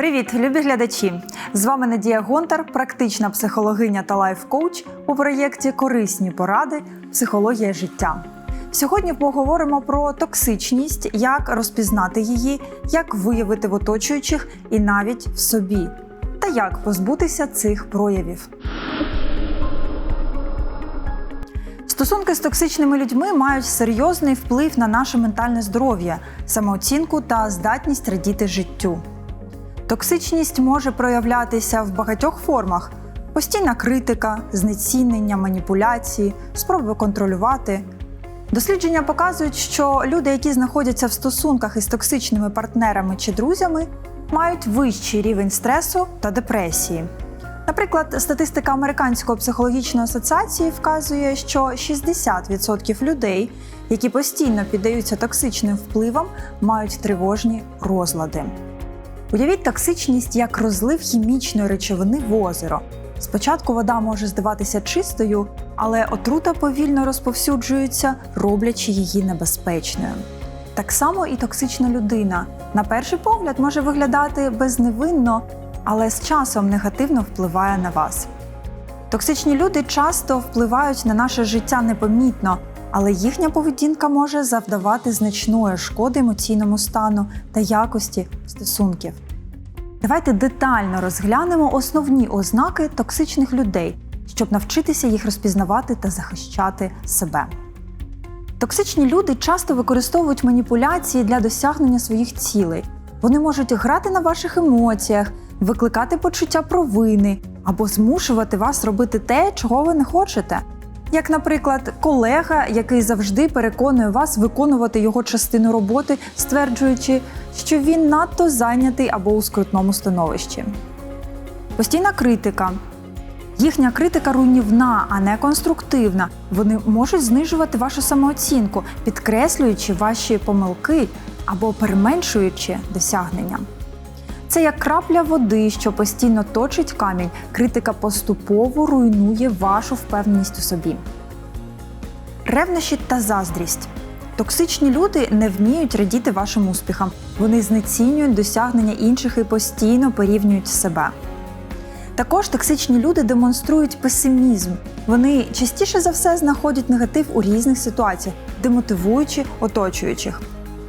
Привіт, любі глядачі! З вами Надія Гонтар, практична психологиня та лайф-коуч у проєкті Корисні поради Психологія життя. Сьогодні поговоримо про токсичність, як розпізнати її, як виявити в оточуючих і навіть в собі, та як позбутися цих проявів. Стосунки з токсичними людьми мають серйозний вплив на наше ментальне здоров'я, самооцінку та здатність радіти життю. Токсичність може проявлятися в багатьох формах: постійна критика, знецінення, маніпуляції, спроби контролювати. Дослідження показують, що люди, які знаходяться в стосунках із токсичними партнерами чи друзями, мають вищий рівень стресу та депресії. Наприклад, статистика Американської психологічної асоціації вказує, що 60% людей, які постійно піддаються токсичним впливам, мають тривожні розлади. Уявіть токсичність як розлив хімічної речовини в озеро. Спочатку вода може здаватися чистою, але отрута повільно розповсюджується, роблячи її небезпечною. Так само і токсична людина на перший погляд може виглядати безневинно, але з часом негативно впливає на вас. Токсичні люди часто впливають на наше життя непомітно, але їхня поведінка може завдавати значної шкоди емоційному стану та якості стосунків. Давайте детально розглянемо основні ознаки токсичних людей, щоб навчитися їх розпізнавати та захищати себе. Токсичні люди часто використовують маніпуляції для досягнення своїх цілей. Вони можуть грати на ваших емоціях, викликати почуття провини або змушувати вас робити те, чого ви не хочете. Як, наприклад, колега, який завжди переконує вас виконувати його частину роботи, стверджуючи, що він надто зайнятий або у скрутному становищі. Постійна критика. Їхня критика руйнівна, а не конструктивна. Вони можуть знижувати вашу самооцінку, підкреслюючи ваші помилки або переменшуючи досягнення. Це як крапля води, що постійно точить камінь. Критика поступово руйнує вашу впевненість у собі. Ревнощі та заздрість. Токсичні люди не вміють радіти вашим успіхам. Вони знецінюють досягнення інших і постійно порівнюють себе. Також токсичні люди демонструють песимізм. Вони частіше за все знаходять негатив у різних ситуаціях, демотивуючи оточуючих.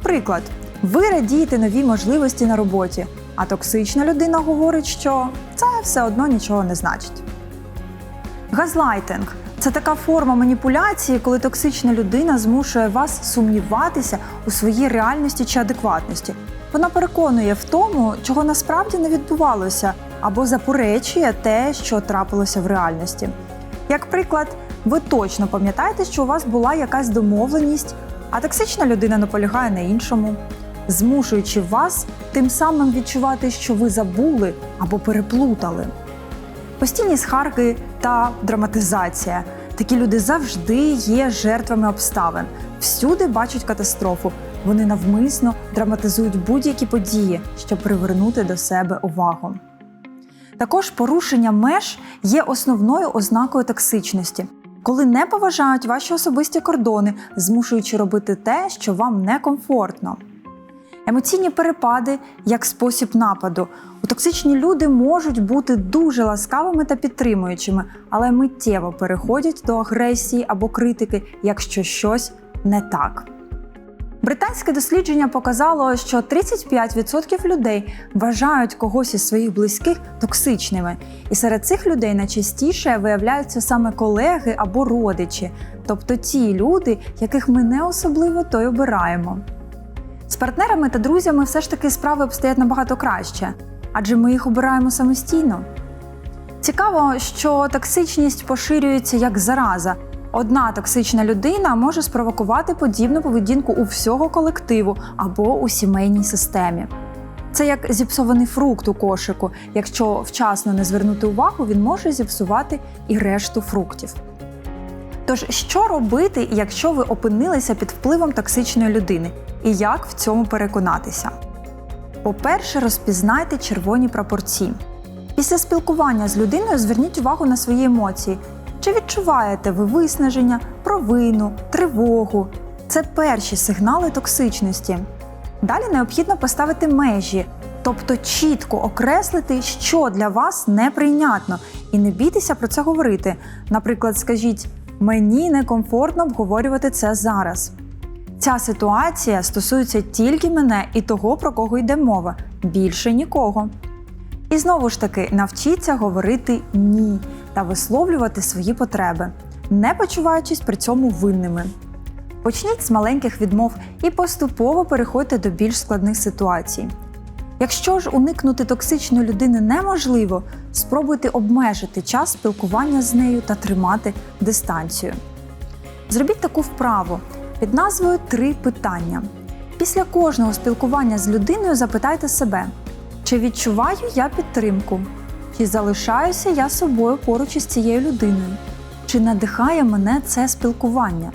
Приклад, ви радієте нові можливості на роботі, а токсична людина говорить, що це все одно нічого не значить. Газлайтинг це така форма маніпуляції, коли токсична людина змушує вас сумніватися у своїй реальності чи адекватності. Вона переконує в тому, чого насправді не відбувалося, або заперечує те, що трапилося в реальності. Як приклад, ви точно пам'ятаєте, що у вас була якась домовленість, а токсична людина наполягає на іншому, змушуючи вас тим самим відчувати, що ви забули або переплутали. Постійні схарки та драматизація. Такі люди завжди є жертвами обставин, всюди бачать катастрофу. Вони навмисно драматизують будь-які події, щоб привернути до себе увагу. Також порушення меж є основною ознакою токсичності, коли не поважають ваші особисті кордони, змушуючи робити те, що вам некомфортно. Емоційні перепади як спосіб нападу. У токсичні люди можуть бути дуже ласкавими та підтримуючими, але миттєво переходять до агресії або критики, якщо щось не так. Британське дослідження показало, що 35% людей вважають когось із своїх близьких токсичними, і серед цих людей найчастіше виявляються саме колеги або родичі, тобто ті люди, яких ми не особливо то й обираємо. З партнерами та друзями все ж таки справи обстоять набагато краще, адже ми їх обираємо самостійно. Цікаво, що токсичність поширюється як зараза. Одна токсична людина може спровокувати подібну поведінку у всього колективу або у сімейній системі. Це як зіпсований фрукт у кошику. Якщо вчасно не звернути увагу, він може зіпсувати і решту фруктів. Тож, що робити, якщо ви опинилися під впливом токсичної людини, і як в цьому переконатися? По-перше, розпізнайте червоні прапорці. Після спілкування з людиною зверніть увагу на свої емоції. Чи відчуваєте ви виснаження, провину, тривогу? Це перші сигнали токсичності. Далі необхідно поставити межі. Тобто чітко окреслити, що для вас неприйнятно, і не бійтеся про це говорити. Наприклад, скажіть: мені некомфортно обговорювати це зараз. Ця ситуація стосується тільки мене і того, про кого йде мова, більше нікого. І знову ж таки, навчіться говорити ні та висловлювати свої потреби, не почуваючись при цьому винними. Почніть з маленьких відмов і поступово переходьте до більш складних ситуацій. Якщо ж уникнути токсичної людини неможливо, спробуйте обмежити час спілкування з нею та тримати дистанцію. Зробіть таку вправу під назвою Три питання. Після кожного спілкування з людиною запитайте себе, чи відчуваю я підтримку, чи залишаюся я собою поруч із цією людиною, чи надихає мене це спілкування.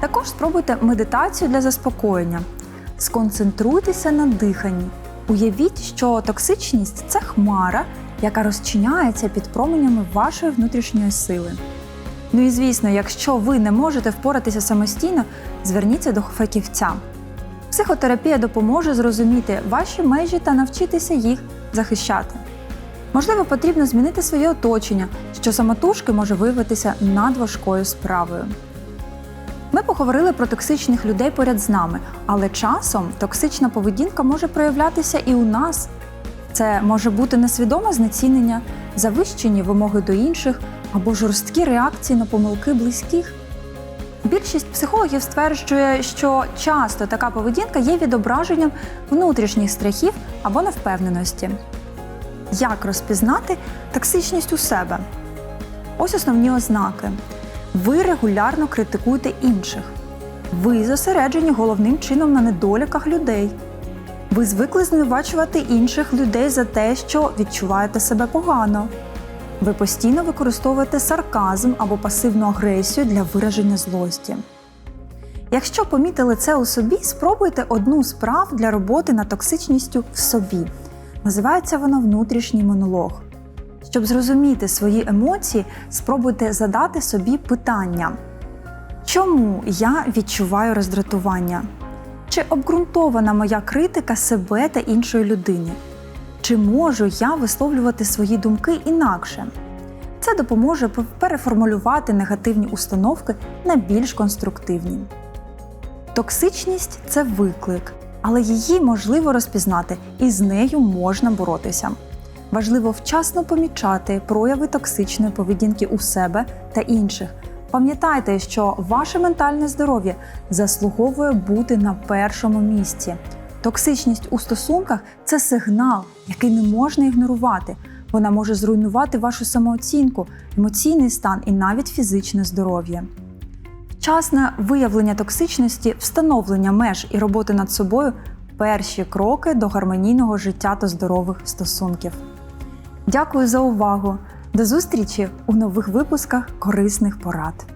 Також спробуйте медитацію для заспокоєння. Сконцентруйтеся на диханні. Уявіть, що токсичність це хмара, яка розчиняється під променями вашої внутрішньої сили. Ну і звісно, якщо ви не можете впоратися самостійно, зверніться до фахівця. Психотерапія допоможе зрозуміти ваші межі та навчитися їх захищати. Можливо, потрібно змінити своє оточення, що самотужки може виявитися надважкою справою. Ми поговорили про токсичних людей поряд з нами, але часом токсична поведінка може проявлятися і у нас. Це може бути несвідоме знецінення, завищені вимоги до інших або жорсткі реакції на помилки близьких. Більшість психологів стверджує, що часто така поведінка є відображенням внутрішніх страхів або невпевненості. Як розпізнати токсичність у себе? Ось основні ознаки. Ви регулярно критикуєте інших. Ви зосереджені головним чином на недоліках людей. Ви звикли звинувачувати інших людей за те, що відчуваєте себе погано. Ви постійно використовуєте сарказм або пасивну агресію для вираження злості. Якщо помітили це у собі, спробуйте одну з прав для роботи над токсичністю в собі. Називається воно внутрішній монолог. Щоб зрозуміти свої емоції, спробуйте задати собі питання: чому я відчуваю роздратування? Чи обґрунтована моя критика себе та іншої людини? Чи можу я висловлювати свої думки інакше? Це допоможе переформулювати негативні установки на більш конструктивні. Токсичність це виклик, але її можливо розпізнати і з нею можна боротися. Важливо вчасно помічати прояви токсичної поведінки у себе та інших. Пам'ятайте, що ваше ментальне здоров'я заслуговує бути на першому місці. Токсичність у стосунках це сигнал, який не можна ігнорувати. Вона може зруйнувати вашу самооцінку, емоційний стан і навіть фізичне здоров'я. Вчасне виявлення токсичності, встановлення меж і роботи над собою перші кроки до гармонійного життя та здорових стосунків. Дякую за увагу! До зустрічі у нових випусках корисних порад.